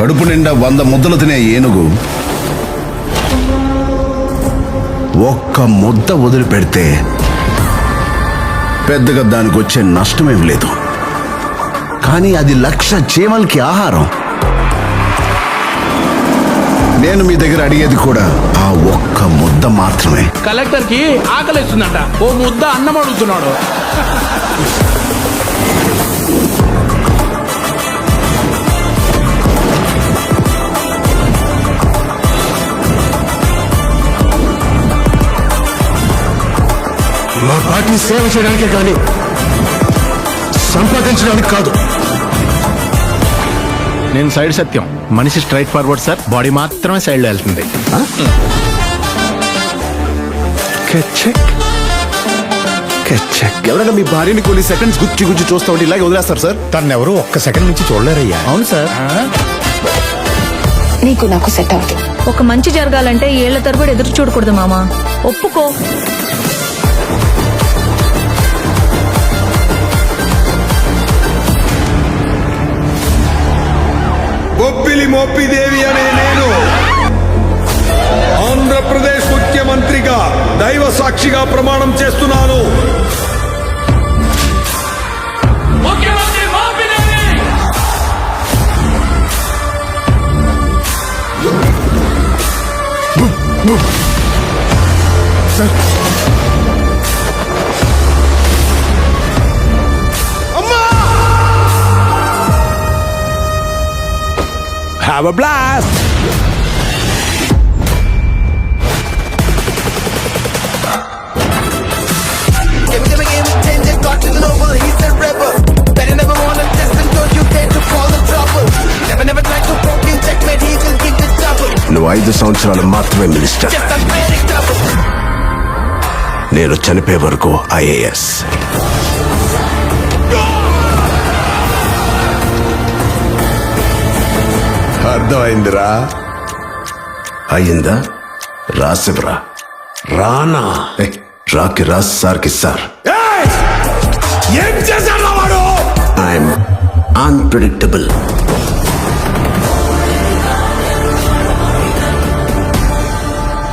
కడుపు నిండా వంద ముద్దలు తినే ఏనుగు ఒక్క ముద్ద వదిలిపెడితే పెద్దగా దానికి వచ్చే నష్టమేం లేదు. కానీ అది లక్ష చీమలకి ఆహారం. నేను మీ దగ్గర అడిగేది కూడా ఆ ఒక్క ముద్ద మాత్రమే. కలెక్టర్కి ఆకలిస్తుందట. ఓ ముద్ద అన్నం అడుగుతున్నాడు. మా పార్టీ సేవ చేయడానికే కానీ సంపాదించడానికి కాదు. నేను సైడ్ సత్యం. మనిషి స్ట్రైట్ ఫార్వర్డ్ సార్ బాడీ మాత్రమే సైడ్ వెళ్తుంది ఎవరైనా మీ భార్యని కొన్ని సెకండ్స్ గుచ్చి గుచ్చి చూస్తా ఉంటే ఇలాగే వదిలేస్తారు సార్? తను ఎవరు ఒక్క సెకండ్ నుంచి చూడలేరయ్యా. అవును సార్. నీకు నాకు సెట్ అవుతుంది. ఒక మంచి జరగాలంటే ఏళ్ళ తరబడి ఎదురు చూడకూడదు మామా. ఒప్పుకో. బొబ్బిలి మోపిదేవి అనే నేను ఆంధ్రప్రదేశ్ ముఖ్యమంత్రిగా దైవ సాక్షిగా ప్రమాణం చేస్తున్నాను. Keep the double. నువ్వు ఐదు సంవత్సరాలు మాత్రమే మినిస్టర్. నేను చనిపోయే వరకు ఐఏఎస్. అర్థమైందిరా? అయ్యిందా? రాసివరా రానా? రాకి రాస్ సార్కి సార్. ఏం చేశాడు వాడు? I'm unpredictable